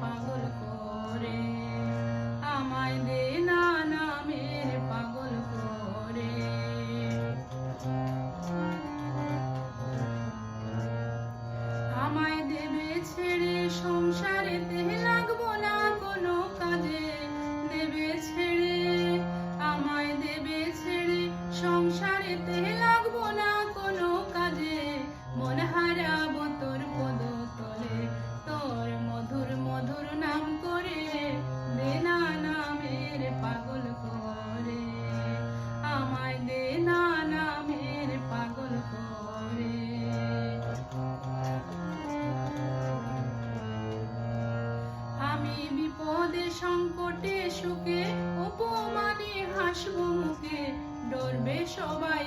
পাগল করে। আমায় পাগল করে। আমায় দেবে ছেড়ে সংসার বিপদে সংকটে সুখে অপমানে হাসব মুখে। ডরবে সবাই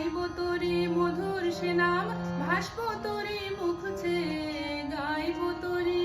গাইব তোরে মধুর সে নাম ভাসব তোরে মুখছে গাইব তোরে